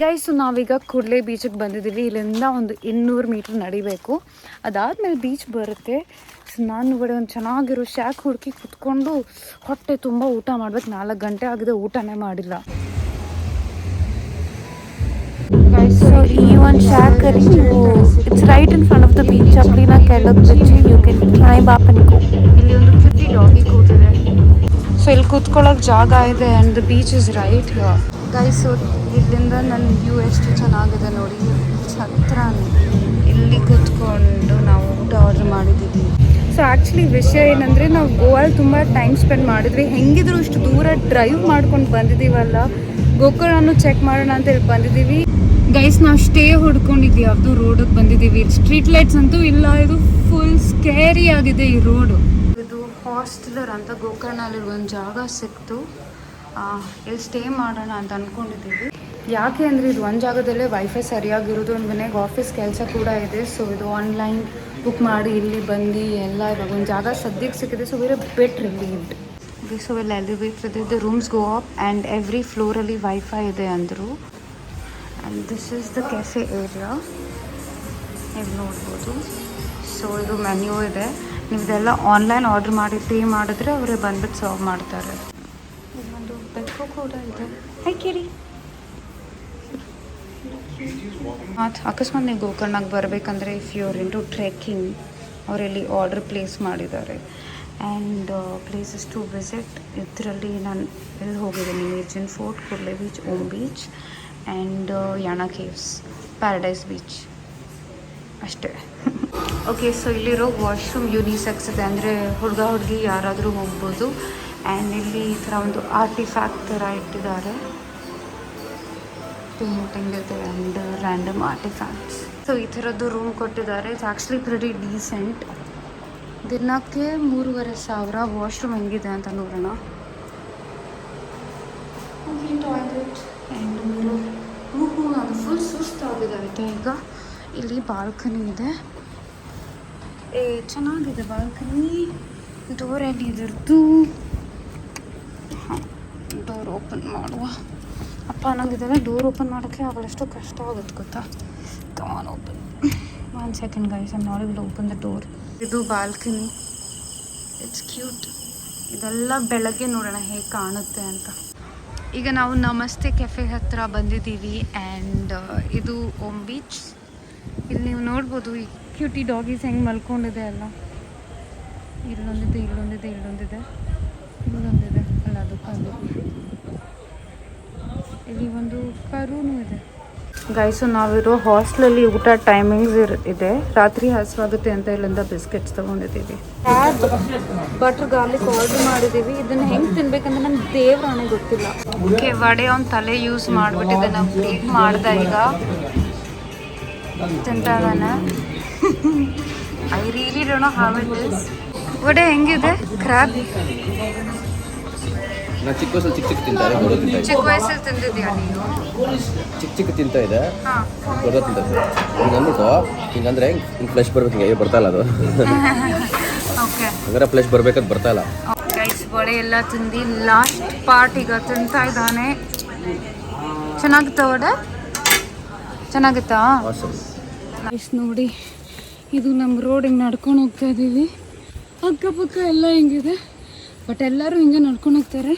ಗೈಸ್, ನಾವೀಗ ಕುರ್ಲೆ ಬೀಚಿಗೆ ಬಂದಿದ್ದೀವಿ. ಇಲ್ಲಿಂದ ಒಂದು ಇನ್ನೂರು ಮೀಟ್ರ್ ನಡಿಬೇಕು. ಅದಾದಮೇಲೆ ಬೀಚ್ ಬರುತ್ತೆ. ಸೊ ನಾನು ಕೂಡ ಒಂದು ಚೆನ್ನಾಗಿರೋ ಶ್ಯಾಕ್ ಹುಡುಕಿ ಕುತ್ಕೊಂಡು ಹೊಟ್ಟೆ ತುಂಬ ಊಟ ಮಾಡ್ಬೇಕು. ನಾಲ್ಕು ಗಂಟೆ ಆಗಿದೆ, ಊಟನೇ ಮಾಡಿಲ್ಲ. ಸೊ ಈ ಒಂದು ಶಾಕಲ್ಲಿ ನೀವು it's right in front of the beach ಅಪ್ಲಿನ ಕೆಳಗೆ ಬಿಚ್ಚಿ ಯು ಕೆನ್ ಟ್ರೈ ಬಾಪನಿಗೂ ಇಲ್ಲಿ ಒಂದು ಕಿಟ್ಟಿ ಡಾಗಿ ಕೂತಿದೆ. ಸೊ ಇಲ್ಲಿ ಕುತ್ಕೊಳ್ಳೋಕೆ ಜಾಗ ಇದೆ and the beach is right here guys ಇಲ್ಲಿಂದ ನನ್ನ ವ್ಯೂ ಎಷ್ಟು ಚೆನ್ನಾಗಿದೆ ನೋಡಿ. ಹತ್ರ ಇಲ್ಲಿ ಕೂತ್ಕೊಂಡು ನಾವು ಊಟ ಆರ್ಡರ್ ಮಾಡಿದ್ದೀವಿ. ಸೊ ಆ್ಯಕ್ಚುಲಿ ವಿಷಯ ಏನಂದರೆ ನಾವು ಗೋವಾಲ್ ತುಂಬ ಟೈಮ್ ಸ್ಪೆಂಡ್ ಮಾಡಿದ್ವಿ. ಹೆಂಗಿದ್ರು ಇಷ್ಟು ದೂರ ಡ್ರೈವ್ ಮಾಡ್ಕೊಂಡು ಬಂದಿದ್ದೀವಲ್ಲ. ಗೋಕರ್ಣನು ಚೆಕ್ ಮಾಡೋಣ ಅಂತ ಹೇಳಿ ಬಂದಿದ್ದೀವಿ. ಗೈಸ್ ನಾವು ಸ್ಟೇ ಹುಡ್ಕೊಂಡಿದ್ವಿ. ಯಾವುದು ರೋಡಿಗೆ ಬಂದಿದ್ದೀವಿ. ಸ್ಟ್ರೀಟ್ ಲೈಟ್ಸ್ ಅಂತೂ ಇಲ್ಲ. ಇದು ಫುಲ್ ಸ್ಕೇರಿ ಆಗಿದೆ ಈ ರೋಡು ಇದು ಹಾಸ್ಟೆಲರ್ ಅಂತ ಗೋಕರ್ಣಲ್ಲಿರುವ ಒಂದು ಜಾಗ ಸಿಕ್ತು. ಇಲ್ಲಿ ಸ್ಟೇ ಮಾಡೋಣ ಅಂತ ಅಂದ್ಕೊಂಡಿದ್ದೀವಿ ಯಾಕೆ ಅಂದರೆ ಇದು ಒಂದು ಜಾಗದಲ್ಲೇ ವೈಫೈ ಸರಿಯಾಗಿರೋದು ಒಂದು ಮನೆಗೆ ಆಫೀಸ್ ಕೆಲಸ ಕೂಡ ಇದೆ. ಸೊ ಇದು ಆನ್ಲೈನ್ ಬುಕ್ ಮಾಡಿ ಇಲ್ಲಿ ಬಂದು ಎಲ್ಲ ಇವಾಗ ಒಂದು ಜಾಗ ಸದ್ಯಕ್ಕೆ ಸಿಕ್ಕಿದೆ. ಸೊ ಬೇರೆ ಬೆಟ್ ರಿಲೀವ್ಡ್ ಸೊ ಇಲ್ಲಿ ಎಲಿವೇಟರ್ ಇದೆ the rooms go up and every ಫ್ಲೋರಲ್ಲಿ wifi ಇದೆ ಅಂದರು. And this is the cafe area ನೀವು ನೋಡ್ಬೋದು. ಸೊ ಇದು ಮೆನ್ಯೂ ಇದೆ. ನೀವು ಇದೆಲ್ಲ ಆನ್ಲೈನ್ ಆರ್ಡ್ರ್ ಮಾಡಿ ಪೇ ಮಾಡಿದ್ರೆ ಅವರೇ ಬಂದ್ಬಿಟ್ಟು ಸರ್ವ್ ಮಾಡ್ತಾರೆ. ಕೂಡ ಇದೆ ಹೈ ಕಿರಿ ಮತ್ತು ಅಕಸ್ಮಾತ್ ನೀವು ಗೋಕರ್ಣಕ್ಕೆ ಬರಬೇಕಂದ್ರೆ if you are into trekking ಅವರಲ್ಲಿ ಆರ್ಡರ್ ಪ್ಲೇಸ್ ಮಾಡಿದ್ದಾರೆ. ಆ್ಯಂಡ್ ಪ್ಲೇಸಸ್ ಟು ವಿಸಿಟ್ ಇದರಲ್ಲಿ ನಾನು ಎಲ್ಲಿ ಹೋಗಿದ್ದೀನಿ? Mirjan fort Kudle beach Om beach and Yana caves paradise beach ಅಷ್ಟೇ. ಓಕೆ ಸೊ ಇಲ್ಲಿರೋ ವಾಶ್ರೂಮ್ ಯೂನಿಸೆಕ್ಸ್ ಇದೆ. ಅಂದರೆ ಹುಡುಗ, ಹುಡುಗಿ ಯಾರಾದರೂ ಹೋಗ್ಬೋದು. ಆ್ಯಂಡ್ ಇಲ್ಲಿ ಈ ಥರ ಒಂದು ಆರ್ಟಿಫ್ಯಾಕ್ಟ್ ಥರ ಇಟ್ಟಿದ್ದಾರೆ. ಪೇಂಟಿಂಗ್ ಇದೆ ಆ್ಯಂಡ್ ರ್ಯಾಂಡಮ್ ಆರ್ಟಿಫ್ಯಾಕ್ಟ್ಸ್ ಸೊ ಈ ಥರದ್ದು ರೂಮ್ ಕೊಟ್ಟಿದ್ದಾರೆ. ಇಟ್ಸ್ ಆ್ಯಕ್ಚುಲಿ ಪ್ರಿಟಿ ಡೀಸೆಂಟ್ ದಿನಕ್ಕೆ ಮೂರುವರೆ ಸಾವಿರ ವಾಶ್ರೂಮ್ ಹೆಂಗಿದೆ ಅಂತ ನೋಡೋಣ. ಟಾಯ್ಲೆಟ್ ಆ್ಯಂಡ್ ಮಿರರ್ ಫುಲ್ ಈಗ ಇಲ್ಲಿ ಬಾಲ್ಕನಿ ಇದೆ. ಏ ಚೆನ್ನಾಗಿದೆ ಬಾಲ್ಕನಿ ಡೋರ್ ಎಲ್ಲಿ ಇದ್ರದ್ದು ಡೋರ್ ಓಪನ್ ಮಾಡುವ. ಅಪ್ಪ ಅನ್ನೋಂಗಿದ್ದಾನೆ ಡೋರ್ ಓಪನ್ ಮಾಡೋಕ್ಕೆ ಆಗಲಷ್ಟು ಕಷ್ಟ ಆಗುತ್ತೆ ಗೊತ್ತಾ? ಕಾನ್ open one second guys I'm not open the door ಇದು ಬಾಲ್ಕನಿ. ಇಟ್ಸ್ ಕ್ಯೂಟ್ ಇದೆಲ್ಲ ಬೆಳಗ್ಗೆ ನೋಡೋಣ, ಹೇಗೆ ಕಾಣುತ್ತೆ ಅಂತ. ಈಗ ನಾವು ನಮಸ್ತೆ ಕೆಫೆ ಹತ್ರ ಬಂದಿದ್ದೀವಿ ಆ್ಯಂಡ್ ಇದು ಓಮ್ ಬೀಚ್ ಇಲ್ಲಿ ನೀವು ನೋಡ್ಬೋದು, ಈ ಕ್ಯೂಟಿ ಡಾಗೀಸ್ ಹೆಂಗೆ ಮಲ್ಕೊಂಡಿದೆ ಅಲ್ಲ ಇಲ್ಲೊಂದಿದೆ ಇಲ್ಲೊಂದಿದೆ ಇಲ್ಲೊಂದಿದೆ ಇಲ್ಲೊಂದಿದೆ. ಅಲ್ಲ, ಅದು ಇಲ್ಲಿ ಒಂದು ಕರೂನು ಇದೆ. ಗೈಸು ನಾವಿರೋ ಹಾಸ್ಟೆಲಲ್ಲಿ ಊಟ ಟೈಮಿಂಗ್ಸ್ ಇದೆ. ರಾತ್ರಿ ಹಸುವಾಗುತ್ತೆ ಅಂತ ಇಲ್ಲಿಂದ ಬಿಸ್ಕೆಟ್ಸ್ ತೊಗೊಂಡಿದ್ದೀವಿ. ಬಟರ್ ಗಾರ್ಲಿಕ್ ಆರ್ಡರ್ ಮಾಡಿದ್ದೀವಿ. ಇದನ್ನ ಹೆಂಗೆ ತಿನ್ಬೇಕಂದ್ರೆ ನಂಗೆ ದೇವ್ರಾಣೆ ಗೊತ್ತಿಲ್ಲ. ಓಕೆ ವಡೆ ಅವ್ನ ತಲೆ ಯೂಸ್ ಮಾಡಿಬಿಟ್ಟಿದ್ದೆ ನಾವು ಕ್ಲೀನ್ ಮಾಡ್ದೆ ಈಗ. ತಿಂತಾಗಣ I really don't know how it is vada ಹೆಂಗಿದೆ? ಕ್ರ್ಯಾಬ್ ನಾನು ಚಿಕ್ಕ ವಯಸ್ಸಲ್ಲಿ ಚಿಕ್ಕ ಚಿಕ್ಕ ತಿಂತಾರೆ ಗೊರ ದೊಡ್ಡ ತಿಂತಾ ಇದ್ದೆ ಚಿಕ್ಕ ವಯಸ್ಸಲ್ಲಿ ತಿಂದಿದ್ಯಾ ನೀನು ಚಿಕ್ಕ ಚಿಕ್ಕ ತಿಂತಾ ಇದೆ. ಹಾಂ. ದೊಡ್ಡ ತಿಂತಾ ಇದ್ದೆ ಹಿಂಗೆ ಅಂದ್ಬಿಟ್ಟು ಹಿಂಗಂದ್ರೆ ಹಿಂಗೆ ಫ್ಲೆಶ್ ಬರ್ಬೇಕು ಹಿಂಗೆ ಬರ್ತಾ ಇಲ್ಲ ಅದು. ಓಕೆ. ಹಂಗಾರೆ ಫ್ಲೆಶ್ ಬರ್ಬೇಕಂತ ಬರ್ತಾ ಇಲ್ಲ. ಗೈಸ್ ವಡೆ ಎಲ್ಲ ತಿಂದು ಲಾಸ್ಟ್ ಪಾರ್ಟ್ ಈಗ ತಿಂತಾ ಇದ್ದಾನೆ. ಚೆನ್ನಾಗಿತ್ತ ವಡೆ? ಚೆನ್ನಾಗಿತ್ತಾ? Awesome. ನೋಡಿ ಇದು ನಮ್ಮ ರೋಡ್ ಹಿಂಗೆ ನಡ್ಕೊಂಡು ಹೋಗ್ತಾ ಇದ್ದೀವಿ. ಅಕ್ಕಪಕ್ಕ ಎಲ್ಲ ಹಿಂಗಿದೆ? ಬಟ್ ಎಲ್ಲರೂ ಹಿಂಗೆ ನಡ್ಕೊಂಡು ಹೋಗ್ತಾರೆ.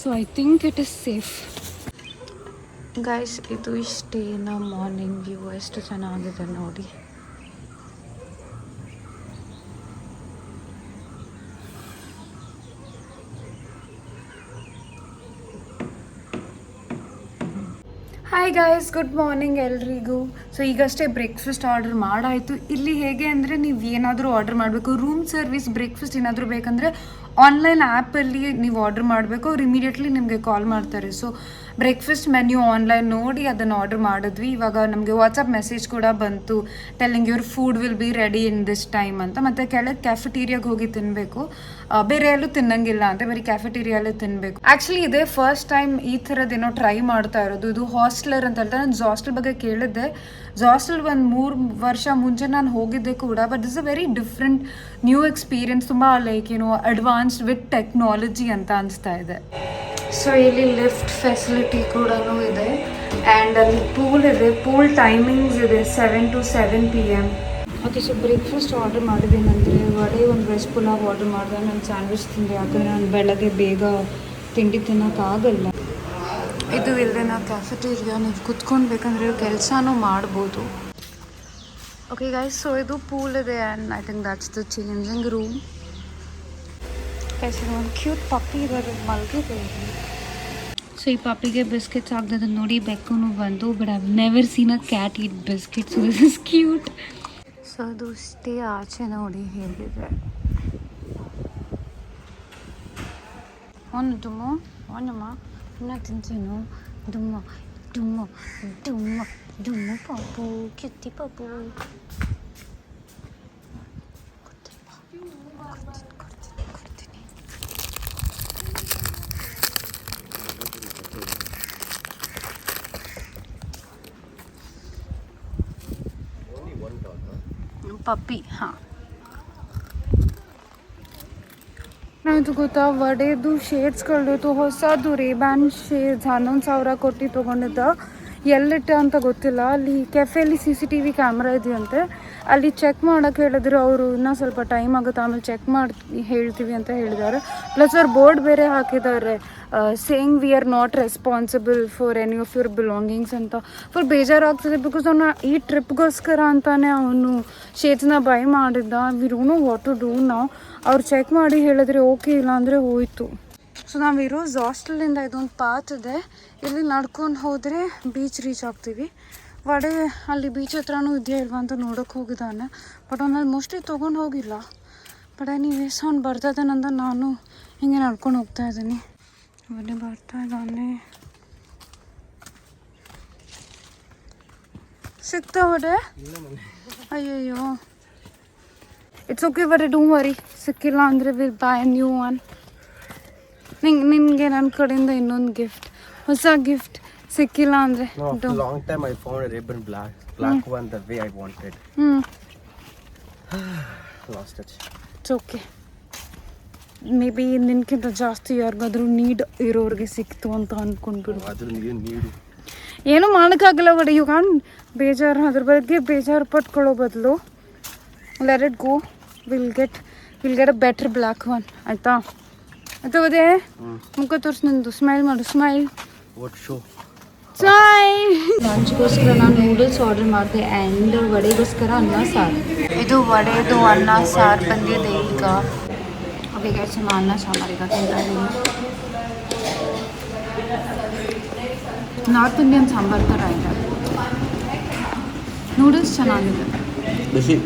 So I think it is safe guys ಇದು ಇಷ್ಟೇ ನಮ್ಮ ಮಾರ್ನಿಂಗ್ ವ್ಯೂ ಎಷ್ಟು ಚೆನ್ನಾಗಿದೆ ನೋಡಿ. ಹಾಯ್ ಗಾಯ್ಸ್ ಗುಡ್ ಮಾರ್ನಿಂಗ್ ಎಲ್ರಿಗೂ. ಸೊ ಈಗಷ್ಟೇ ಬ್ರೇಕ್ಫಾಸ್ಟ್ ಆರ್ಡರ್ ಮಾಡಾಯಿತು. ಇಲ್ಲಿ ಹೇಗೆ ಅಂದರೆ ನೀವು ಏನಾದರೂ ಆರ್ಡರ್ ಮಾಡಬೇಕು. ರೂಮ್ ಸರ್ವಿಸ್ ಬ್ರೇಕ್ಫಾಸ್ಟ್ ಏನಾದರೂ ಬೇಕಂದರೆ ಆನ್ಲೈನ್ ಆ್ಯಪಲ್ಲಿ ನೀವು ಆರ್ಡರ್ ಮಾಡಬೇಕು, ಅವ್ರು ಇಮಿಡಿಯೇಟ್ಲಿ ನಿಮಗೆ ಕಾಲ್ ಮಾಡ್ತಾರೆ. ಸೊ ಬ್ರೇಕ್ಫಾಸ್ಟ್ ಮೆನ್ಯೂ ಆನ್ಲೈನ್ ನೋಡಿ ಅದನ್ನು ಆರ್ಡರ್ ಮಾಡಿದ್ವಿ. ಇವಾಗ ನಮಗೆ ವಾಟ್ಸಪ್ ಮೆಸೇಜ್ ಕೂಡ ಬಂತು telling your food will be ready in this time ಅಂತ. ಮತ್ತು ಕೆಳಗೆ ಕ್ಯಾಫೆಟೀರಿಯಾಗೆ ಹೋಗಿ ತಿನ್ನಬೇಕು ಬೇರೆ ಎಲ್ಲೂ ತಿನ್ನಂಗಿಲ್ಲ ಅಂತ, ಬರೀ ಕ್ಯಾಫೆಟೀರಿಯಲ್ಲೇ ತಿನ್ನಬೇಕು ಆ್ಯಕ್ಚುಲಿ ಇದೇ ಫಸ್ಟ್ ಟೈಮ್ ಈ ಥರದ್ದೇನೋ ಟ್ರೈ ಮಾಡ್ತಾ ಇರೋದು. ಇದು ಹಾಸ್ಟೆಲರ್ ಅಂತ ಹೇಳ್ತಾರೆ. ನಾನು ಹಾಸ್ಟೆಲ್ ಬಗ್ಗೆ ಕೇಳಿದ್ದೆ. ಜಾಸ್ಟೆಲ್ ಒಂದು ಮೂರು ವರ್ಷ ಮುಂಚೆ ನಾನು ಹೋಗಿದ್ದೆ ಕೂಡ but this a very different new experience ತುಂಬ ಲೈಕ್ ಏನು ಅಡ್ವಾನ್ಸ್ಡ್ ವಿತ್ ಟೆಕ್ನಾಲಜಿ ಅಂತ ಅನಿಸ್ತಾ ಇದೆ ಸೊ ಇಲ್ಲಿ ಲಿಫ್ಟ್ ಫೆಸಿಲಿಟಿ ಕೂಡ ಇದೆ. ಆ್ಯಂಡ್ ಅಲ್ಲಿ ಪೂಲ್ ಇದೆ. ಪೂಲ್ ಟೈಮಿಂಗ್ಸ್ ಇದೆ seven to seven P M okay so breakfast order ಮಾಡಿದ್ದೇನೆಂದರೆ vada ಒಂದು ವೆಜ್ ಪುಲಾವ್ ಆರ್ಡರ್ ಮಾಡಿದೆ ನಾನು ಸ್ಯಾಂಡ್ವಿಚ್ ತಿಂದೆ. ಯಾಕಂದರೆ ನಾನು ಬೆಳಗ್ಗೆ ಬೇಗ ತಿಂಡಿ ತಿನ್ನೋಕ್ಕಾಗಲ್ಲ ಇದು ಇಲ್ಲದೆ ನಾವು ಕ್ಯಾಫೆಟೇರಿಯಾ ನೀವು ಕುತ್ಕೊಳ್ಬೇಕಂದ್ರೆ ಕೆಲಸನೂ ಮಾಡ್ಬೋದು. ಓಕೆ ಗೈಸ್ ಸೊ ಇದು ಪೂಲ್ ಇದೆ and I think that's the changing room ಒಂದು ಕ್ಯೂಟ್ ಪಪ್ಪಿ ಇರೋದು ಮಲ್ಗಿದೆ. ಸೊ ಈ ಪಪ್ಪಿಗೆ ಬಿಸ್ಕೆಟ್ಸ್ ಆಗ್ತದೆ ನೋಡಿ ಬೆಕ್ಕೂ ಬಂದು but I never seen a cat eat biscuits this is cute so ಅದು ಸ್ಟೇ ಆಚೆ ನೋಡಿ ಹೇಗಿದೆ ಒಂದು ದುಮ್ಮ ಒಂದಮ್ಮ な感じのどうもどうもどうもどうもパキュティパパピー、ನಾಯ್ತು ಗೊತ್ತಾ, ಒಡೆದು ಶೇಡ್ಸ್ಗಳದ್ದು ಹೊಸದು ರೇಬ್ಯಾನ್ ಶೇಡ್ಸ್ ಹನ್ನೊಂದು ಸಾವಿರ ಕೊಟ್ಟು ತೊಗೊಂಡಿದ್ದ. ಎಲ್ಲಿಟ್ಟ ಅಂತ ಗೊತ್ತಿಲ್ಲ. ಅಲ್ಲಿ ಕೆಫೆಯಲ್ಲಿ C C T V camera ಇದೆಯಂತೆ. ಅಲ್ಲಿ ಚೆಕ್ ಮಾಡೋಕೆ ಹೇಳಿದ್ರು ಅವರು ಇನ್ನೂ ಸ್ವಲ್ಪ ಟೈಮ್ ಆಗುತ್ತೆ, ಆಮೇಲೆ ಚೆಕ್ ಮಾಡಿ, ಹೇಳ್ತೀವಿ ಅಂತ ಹೇಳಿದ್ದಾರೆ ಪ್ಲಸ್ ಅವ್ರು ಬೋರ್ಡ್ ಬೇರೆ ಹಾಕಿದ್ದಾರೆ saying we are not responsible for any of your belongings ಅಂತ. ಫುಲ್ ಬೇಜಾರಾಗ್ತದೆ ಬಿಕಾಸ್ ಅವನು ಈ ಟ್ರಿಪ್ಗೋಸ್ಕರ ಅಂತಾನೆ ಅವನು ಶೇಡ್ಸ್ನ ಬೈ ಮಾಡಿದ್ದ. We do know what to do ನಾವು ಅವ್ರು ಚೆಕ್ ಮಾಡಿ ಹೇಳಿದ್ರೆ ಓಕೆ ಇಲ್ಲ ಅಂದರೆ ಹೋಯ್ತು ಸೊ ನಾವಿರೋ ಹಾಸ್ಟೆಲಿಂದ ಇದೊಂದು ಪಾತ್ ಇದೆ. ಇಲ್ಲಿ ನಡ್ಕೊಂಡು ಹೋದರೆ ಬೀಚ್ ರೀಚ್ ಆಗ್ತೀವಿ. ವಡೆ ಅಲ್ಲಿ ಬೀಚ್ ಹತ್ರನೂ ಇದೆಯಾ ಇಲ್ವಾ ಅಂತ ನೋಡೋಕೆ ಹೋಗಿದ್ದಾನೆ. ಬಟ್ ಅವನಲ್ಲಿ ಮೋಸ್ಟ್ಲಿ ತೊಗೊಂಡು ಹೋಗಿಲ್ಲ. ಬಟ್ ನೀವು ಅವ್ನು ಬರ್ತಾಯಿದ್ದಾನಂತ ನಾನು ಹಿಂಗೆ ನಡ್ಕೊಂಡು ಹೋಗ್ತಾ ಇದ್ದೀನಿ. ಅವನೇ ಬರ್ತಾ ಇದ್ದಾನೆ. ಸಿಗ್ತಾ ವಡೆ? ಅಯ್ಯಯ್ಯೋ. It's okay worry do worry ಸಿಕ್ಕಿಲ್ಲ ಅಂದರೆ ವಿಲ್ ಬೈ ನ್ಯೂ ಒನ್ ನಿಂಗೆ, ನಿನಗೆ ನನ್ನ ಕಡೆಯಿಂದ ಇನ್ನೊಂದು ಗಿಫ್ಟ್ ಹೊಸ ಗಿಫ್ಟ್ ಸಿಕ್ಕಿಲ್ಲ ಅಂದರೆ No, after long time I found a ribbon black, black one the way I wanted. ಹ್ಞೂ Lost it. It's okay maybe ನಿನ್ಕಿಂತ ಜಾಸ್ತಿ ಯಾರಿಗಾದ್ರೂ ನೀಡ್ ಇರೋರಿಗೆ ಸಿಕ್ತು ಅಂತ ಅಂದ್ಕೊಂಡ್ಬಿಡು ಅದ್ರ ನೀರು ನೀರು ಏನೂ ಮಾಡೋಕ್ಕಾಗಲ್ಲ ಬಟ್ ಯು ಕಾನ್ ಬೇಜಾರು ಅದ್ರ ಬಗ್ಗೆ ಬೇಜಾರು ಪಟ್ಕೊಳ್ಳೋ ಬದಲು let it go will get will get a better black one ಆಯಿತಾ? ಆಯ್ತಾ ಅದೇ ಮುಖ ತೋರಿಸಿ ನಂದು. ಸ್ಮೈಲ್ ಮಾಡು ಸ್ಮೈಲ್ ವಾಟ್ ಶೋ ಸ್ಮೈಲ್ ಲಂಚ್ಗೋಸ್ಕರ ನಾನು ನೂಡಲ್ಸ್ ಆರ್ಡರ್ ಮಾಡಿದೆ ಆ್ಯಂಡ್ ವಡೆಗೋಸ್ಕರ ಅನ್ನ ಸಾರು. ಇದು ವಡೆದು ಅನ್ನ ಸಾರು ಬಂದಿದೆ ಈಗ. ಓಕೆ ಗೈಸ್ ನಾನು ಅನ್ನ ಸಾಂಬಾರು ಈಗ ತಿಂತಾ ಇದ್ದೀನಿ ನಾರ್ತ್ ಇಂಡಿಯನ್ ಸಾಂಬಾರು ಥರ ಇದೆ. ನೂಡಲ್ಸ್ ಚೆನ್ನಾಗಿದೆ. ಬಿಸಿ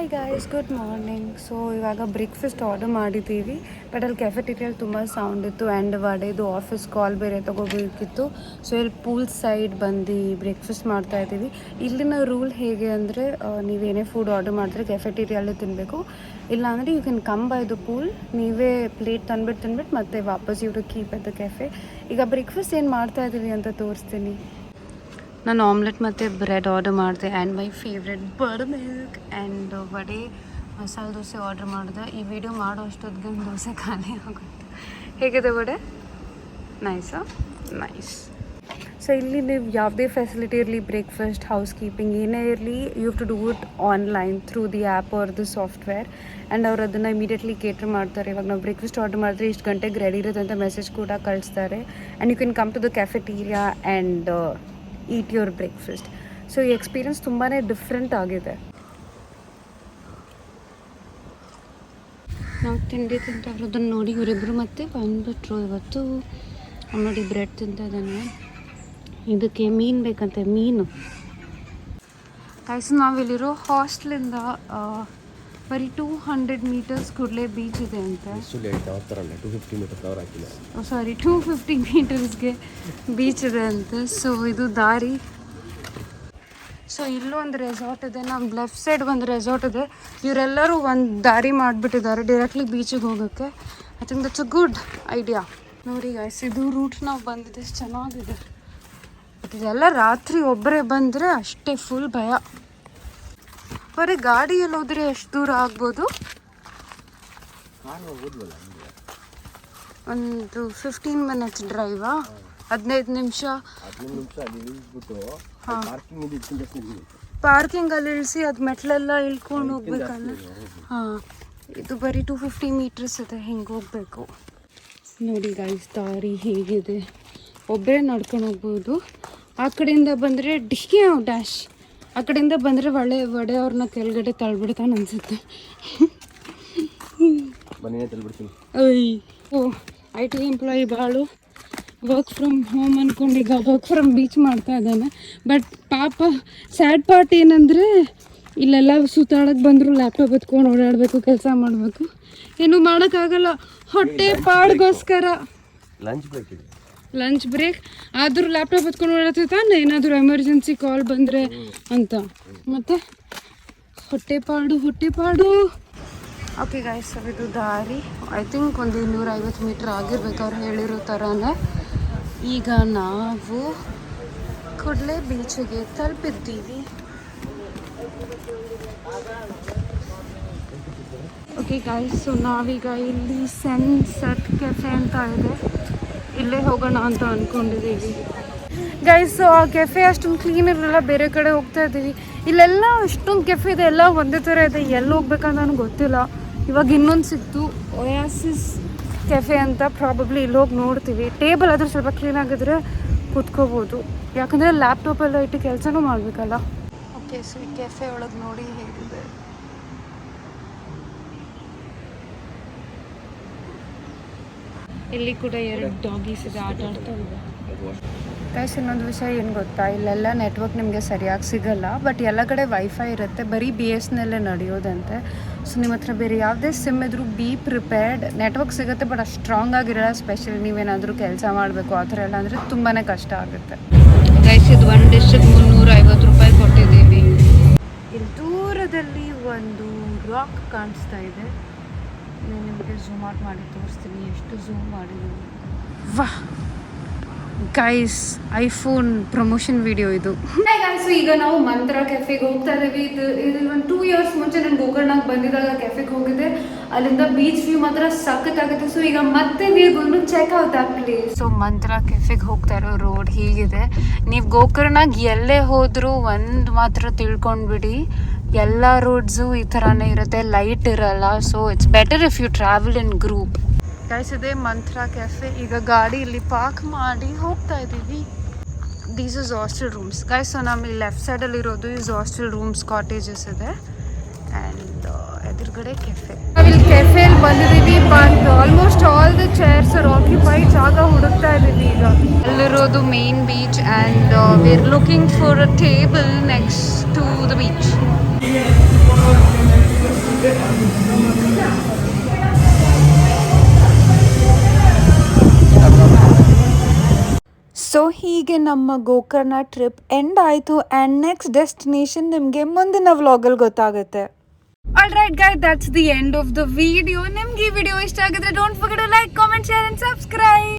hi guys good morning so ಇವಾಗ ಬ್ರೇಕ್ಫಾಸ್ಟ್ ಆರ್ಡರ್ ಮಾಡಿದ್ದೀವಿ. ಬಟ್ ಅಲ್ಲಿ ಕೆಫೆಟೀರಿಯಲ್ ತುಂಬ ಸೌಂಡ್ ಇತ್ತು. ಆ್ಯಂಡ್ ವಡೆದು ಆಫೀಸ್ ಕಾಲ್ ಬೇರೆ ತೊಗೋಬೇಕಿತ್ತು. ಸೊ ಇಲ್ಲಿ ಪೂಲ್ ಸೈಡ್ ಬಂದು ಬ್ರೇಕ್ಫಾಸ್ಟ್ ಮಾಡ್ತಾ ಇದ್ದೀವಿ. ಇಲ್ಲಿನ ರೂಲ್ ಹೇಗೆ ಅಂದರೆ ನೀವೇನೇ ಫುಡ್ ಆರ್ಡರ್ ಮಾಡಿದ್ರೆ ಕೆಫೆಟೀರಿಯಲ್ಲೇ ತಿನ್ನಬೇಕು ಇಲ್ಲಾಂದರೆ you can come by the pool ನೀವೇ ಪ್ಲೇಟ್ ತಂದ್ಬಿಟ್ಟು ತಿನ್ಬಿಟ್ಟು ಮತ್ತೆ ವಾಪಸ್ ಇವರು ಕೀಪ್ ಎಟ್ ಕೆಫೆ ಈಗ ಬ್ರೇಕ್ಫಾಸ್ಟ್ ಏನು ಮಾಡ್ತಾ ಇದ್ದೀವಿ ಅಂತ ತೋರಿಸ್ತೀನಿ. ನಾನು ಆಮ್ಲೆಟ್ ಮತ್ತು ಬ್ರೆಡ್ ಆರ್ಡರ್ ಮಾಡಿದೆ and my favourite bird milk and vada, masala dosa order ಮಾಡಿದೆ. ಈ ವಿಡಿಯೋ ಮಾಡೋ ಅಷ್ಟೊತ್ತಿಗೆ ದೋಸೆ ಖಾಲಿ ಆಗುತ್ತೆ. ಹೇಗಿದೆ ವಡೆ? ನೈಸಾ ನೈಸ್ ಸೊ ಇಲ್ಲಿ ನೀವು ಯಾವುದೇ ಫೆಸಿಲಿಟಿ ಇರಲಿ ಬ್ರೇಕ್ಫಾಸ್ಟ್ ಹೌಸ್ ಕೀಪಿಂಗ್ ಏನೇ ಇರಲಿ you to do it online through the app or the software and ಅವ್ರು ಅದನ್ನು ಇಮಿಡಿಯೇಟ್ಲಿ ಕೇಟರ್ ಮಾಡ್ತಾರೆ. ಇವಾಗ ನಾವು ಬ್ರೇಕ್ಫಾಸ್ಟ್ ಆರ್ಡರ್ ಮಾಡಿದ್ರೆ ಇಷ್ಟು ಗಂಟೆಗೆ ರೆಡಿ ಇರುತ್ತೆ ಮೆಸೇಜ್ ಕೂಡ ಕಳಿಸ್ತಾರೆ. And you can come to the cafeteria and eat your breakfast so ಈ ಎಕ್ಸ್ಪೀರಿಯನ್ಸ್ ತುಂಬಾ ಡಿಫ್ರೆಂಟ್ ಆಗಿದೆ. ನಾವು ತಿಂಡಿ ತಿಂತಾ ಇರೋದನ್ನು ನೋಡಿ ಇವರಿಬ್ಬರು ಮತ್ತೆ ಬಂದ್ಬಿಟ್ರು ಇವತ್ತು. ನೋಡಿ ಬ್ರೆಡ್ ತಿಂತಾ ಇದ್ದಾನೆ ಇದಕ್ಕೆ ಮೀನು ಬೇಕಂತೆ, ಮೀನು. ಕಾಯ್ಸು ನಾವಿಲ್ಲಿರೋ ಹಾಸ್ಟ್ಲಿಂದ ಬರೀ ಟೂ ಹಂಡ್ರೆಡ್ ಮೀಟರ್ಸ್ ಕೂಡಲೇ ಬೀಚ್ ಇದೆ ಅಂತ. ಸುಳ್ಳು ಹೇಳ್ತಾ ಹೋಗ್ತಾರಲ್ಲ ಟು ಫಿಫ್ಟಿ ಮೀಟರ್ ಅವ್ರು ಹಾಕಿಲ್ಲ. ಸಾರಿ ಟೂ ಫಿಫ್ಟಿ ಮೀಟರ್ಸ್ಗೆ ಬೀಚ್ ಇದೆ ಅಂತ. ಸೊ ಇದು ದಾರಿ. ಸೊ ಇಲ್ಲೂ ಒಂದು ರೆಸಾರ್ಟ್ ಇದೆ ನಮ್ಮ ಲೆಫ್ಟ್ ಸೈಡ್ ಒಂದು ರೆಸಾರ್ಟ್ ಇದೆ. ಇವರೆಲ್ಲರೂ ಒಂದು ದಾರಿ ಮಾಡಿಬಿಟ್ಟಿದ್ದಾರೆ ಡೈರೆಕ್ಟ್ಲಿ ಬೀಚಿಗೆ ಹೋಗೋಕ್ಕೆ. I think that's a good idea ನೋಡಿ ಗೈಸ್ ಇದು ರೂಟ್ ನಾವು ಬಂದಿದೆ ಚೆನ್ನಾಗಿದೆ. ಬಟ್ ಇದೆಲ್ಲ ರಾತ್ರಿ ಒಬ್ಬರೇ ಬಂದರೆ ಅಷ್ಟೇ ಫುಲ್ ಭಯ. ಬರೀ ಗಾಡಿಯಲ್ಲಿ ಹೋದ್ರೆ ಎಷ್ಟು ದೂರ ಆಗ್ಬೋದು? ಒಂದು ಫಿಫ್ಟೀನ್ ಮಿನಿಟ್ಸ್ ಡ್ರೈವಾ ಹದಿನೈದು ನಿಮಿಷ? ಪಾರ್ಕಿಂಗ್ ಅಲ್ಲಿ ಇಳಿಸಿ ಅದು ಮೆಟ್ಲೆಲ್ಲ ಇಳ್ಕೊಂಡು ಹೋಗ್ಬೇಕಲ್ಲ? ಹಾಂ. ಇದು ಬರೀ ಟು ಫಿಫ್ಟಿ ಮೀಟರ್ಸ್ ಇದೆ ಹಿಂಗೆ ಹೋಗ್ಬೇಕು. ನೋಡಿ ಗೈಸ್ ದಾರಿ ಹೇಗಿದೆ. ಒಬ್ಬರೇ ನಡ್ಕೊಂಡು ಹೋಗ್ಬೋದು. ಆ ಕಡೆಯಿಂದ ಬಂದರೆ ಡಿಕ್ಕಿ ಡ್ಯಾಶ್ ಆ ಕಡೆಯಿಂದ ಬಂದರೆ ಒಳ್ಳೆ ವಡೆ ಅವ್ರನ್ನ ಕೆಳಗಡೆ ತಳ್ಬಿಡ್ತಾನೆ? ಅನ್ಸುತ್ತೆ ಓ ಐ ಟಿ ಎಂಪ್ಲಾಯಿ ಭಾಳು ವರ್ಕ್ ಫ್ರಮ್ ಹೋಮ್ ಅಂದ್ಕೊಂಡು ಈಗ ವರ್ಕ್ ಫ್ರಮ್ ಬೀಚ್ ಮಾಡ್ತಾ ಇದ್ದಾನೆ. ಬಟ್ ಪಾಪ ಸ್ಯಾಡ್ ಪಾರ್ಟ್ ಏನಂದರೆ ಇಲ್ಲೆಲ್ಲ ಸುತ್ತಾಡೋಕ್ಕೆ ಬಂದರು ಲ್ಯಾಪ್ಟಾಪ್ ಎತ್ಕೊಂಡು ಓಡಾಡಬೇಕು ಕೆಲಸ ಮಾಡಬೇಕು. ಏನು ಮಾಡೋಕ್ಕಾಗಲ್ಲ ಹೊಟ್ಟೆ ಪಾಡ್ಗೋಸ್ಕರ. ಲಂಚ್ ಬ್ರೇಕ್ ಇದೆ. ಲಂಚ್ ಬ್ರೇಕ್ ಆದರೂ ಲ್ಯಾಪ್ಟಾಪ್ ಹೊತ್ಕೊಂಡು ಓಡಾಡ್ತೀವಿ ತಾನೆ? ಏನಾದರೂ ಎಮರ್ಜೆನ್ಸಿ ಕಾಲ್ ಬಂದರೆ ಅಂತ. ಮತ್ತು? ಹೊಟ್ಟೆಪಾಡು ಹೊಟ್ಟೆಪಾಡು ಓಕೆ ಗಾಯ್ಸ್ ಇದು ದಾರಿ. ಐ ಥಿಂಕ್ ಒಂದು ಇನ್ನೂರೈವತ್ತು ಮೀಟ್ರ್ ಆಗಿರ್ಬೇಕು ಅವ್ರು ಹೇಳಿರೋ ಥರನೇ ಈಗ ನಾವು ಕೂಡಲೇ ಬೀಚಿಗೆ ತಲುಪಿದ್ದೀವಿ ಓಕೆ ಗಾಯ್ಸ್ ಸೊ ನಾವೀಗ ಇಲ್ಲಿ ಸನ್ಸೆಟ್ ಕೆಫೆ ಅಂತ ಇದೆ. ಇಲ್ಲೇ ಹೋಗೋಣ ಅಂತ ಅಂದ್ಕೊಂಡಿದ್ದೀವಿ ಗೈಸ್ ಆ ಕೆಫೆ ಅಷ್ಟೊಂದು ಕ್ಲೀನ್ ಇರಲಿಲ್ಲ ಬೇರೆ ಕಡೆ ಹೋಗ್ತಾ ಇದ್ದೀವಿ. ಇಲ್ಲೆಲ್ಲ ಅಷ್ಟೊಂದು ಕೆಫೆ ಇದೆ, ಎಲ್ಲ ಒಂದೇ ಥರ ಇದೆ. ಎಲ್ಲಿ ಹೋಗ್ಬೇಕಂತ ನನಗೆ ಗೊತ್ತಿಲ್ಲ. ಇವಾಗ ಇನ್ನೊಂದು ಸಿಕ್ತು ಒಯಾಸಿಸ್ ಕೆಫೆ ಅಂತ ಪ್ರಾಬಬ್ಲಿ ಇಲ್ಲಿ ಹೋಗಿ ನೋಡ್ತೀವಿ. ಟೇಬಲ್ ಆದರೂ ಸ್ವಲ್ಪ ಕ್ಲೀನ್ ಆಗಿದ್ರೆ ಕೂತ್ಕೋಬೋದು. ಯಾಕಂದರೆ ಲ್ಯಾಪ್ಟಾಪೆಲ್ಲ ಇಟ್ಟು ಕೆಲಸನೂ ಮಾಡಬೇಕಲ್ಲ. ಓಕೆ ಸೊ ಈ ಕೆಫೆ ಒಳಗೆ ನೋಡಿ ಇಲ್ಲಿ ಕೂಡ ಎರಡು ಡಾಗೀಸ್ ಇದೆ ಆಟ ಆಡ್ತಾ ಇದೆ. ಗೈಸ್ ಇನ್ನೊಂದು ವಿಷಯ ಏನು ಗೊತ್ತಾ? ಇಲ್ಲೆಲ್ಲ ನೆಟ್ವರ್ಕ್ ನಿಮಗೆ ಸರಿಯಾಗಿ ಸಿಗಲ್ಲ ಬಟ್ ಎಲ್ಲ ಕಡೆ ವೈಫೈ ಇರುತ್ತೆ. ಬರೀ ಬಿ ಎಸ್ ನಲ್ಲೇ ನಡೆಯೋದಂತೆ. ಸೊ ನಿಮ್ಮ ಹತ್ರ ಬೇರೆ ಯಾವುದೇ ಸಿಮ್ ಇದ್ರೂ ಬಿ ಪ್ರಿಪೇರ್ಡ್ ನೆಟ್ವರ್ಕ್ ಸಿಗುತ್ತೆ ಬಟ್ ಅಷ್ಟು ಸ್ಟ್ರಾಂಗ್ ಆಗಿರಲ್ಲ ಸ್ಪೆಷಲಿ ನೀವೇನಾದರೂ ಕೆಲಸ ಮಾಡಬೇಕು ಆ ಥರ ಎಲ್ಲ ಅಂದರೆ ತುಂಬಾ ಕಷ್ಟ ಆಗುತ್ತೆ. ಗೈಸ್ ಇದು ಒನ್ ಡಿಶ್ಗೆ ಮುನ್ನೂರ ಐವತ್ತು ರೂಪಾಯಿ ಕೊಟ್ಟಿದ್ದೀವಿ. ಇಲ್ಲಿ ದೂರದಲ್ಲಿ ಒಂದು ರಾಕ್ ಕಾಣಿಸ್ತಾ ಇದೆ. ನಾನು ನಿಮಗೆ ಝೂಮ್ ಔಟ್ ಮಾಡಿ ತೋರಿಸ್ತೀನಿ ಎಷ್ಟು ಝೂಮ್ ಮಾಡಿದ್ದೀನಿ wow guys iPhone promotion video ಇದು. ಸೊ ಈಗ ನಾವು ಮಂತ್ರ ಕೆಫೆಗೆ ಹೋಗ್ತಾ ಇದ್ದೀವಿ. ಇದು ಇದು ಒಂದು ಟೂ ಇಯರ್ಸ್ ಮುಂಚೆ ನಾನು ಗೋಕರ್ಣಕ್ಕೆ ಬಂದಿದ್ದಾಗ ಕೆಫೆಗೆ ಹೋಗಿದ್ದೆ. ಅಲ್ಲಿಂದ ಬೀಚ್ ವ್ಯೂ ಮಾತ್ರ ಸಖತ್ತಾಗುತ್ತೆ. ಸೊ ಈಗ ಮತ್ತೆ ನೀವು ಚೆಕ್ ಔಟ್ ಆಗ್ಲಿ ಪ್ಲೇಸ್ ಸೊ ಮಂತ್ರ ಕೆಫೆಗೆ ಹೋಗ್ತಾ ಇರೋ ರೋಡ್ ಹೀಗಿದೆ. ನೀವು ಗೋಕರ್ಣಾಗ ಎಲ್ಲೇ ಹೋದರೂ ಒಂದು ಮಾತ್ರ ತಿಳ್ಕೊಂಡ್ಬಿಡಿ. ಎಲ್ಲ ರೋಡ್ಸು ಈ ಥರನೇ ಇರುತ್ತೆ ಲೈಟ್ ಇರಲ್ಲ so it's better if you travel in group guys ಇದೆ ಮಂತ್ರ ಕೆಫೆ ಈಗ ಗಾಡಿ ಇಲ್ಲಿ ಪಾರ್ಕ್ ಮಾಡಿ ಹೋಗ್ತಾ ಇದ್ದೀವಿ. These is hostel rooms guys ನಮ್ಮ ಲೆಫ್ಟ್ ಸೈಡಲ್ಲಿ ಇರೋದು ಈಸ್ ಹಾಸ್ಟೆಲ್ ರೂಮ್ಸ್ ಕಾಟೇಜಸ್ ಇದೆ. ಆ್ಯಂಡ್ ಎದುರುಗಡೆ ಕೆಫೆ ನಾವಿಲ್ಲಿ ಕೆಫೆಯಲ್ಲಿ ಬಂದಿದ್ದೀವಿ but almost all the chairs are occupy ಜಾಗ ಹುಡುಕ್ತಾ ಇದ್ದೀವಿ ಈಗ. ಅಲ್ಲಿರೋದು main beach and we looking for a table next to the beach so ಹೀಗೆ ನಮ್ಮ ಗೋಕರ್ಣ ಟ್ರಿಪ್ ಎಂಡ್ ಆಯಿತು ಆ್ಯಂಡ್ ನೆಕ್ಸ್ಟ್ ಡೆಸ್ಟಿನೇಷನ್ ನಿಮಗೆ ಮುಂದಿನ ವ್ಲಾಗಲ್ಲಿ ಗೊತ್ತಾಗುತ್ತೆ. All right guy that's the end of the video ನಿಮ್ಗೆ ಈ ವಿಡಿಯೋ ಇಷ್ಟ ಆಗಿದ್ರೆ don't forget like comment share and subscribe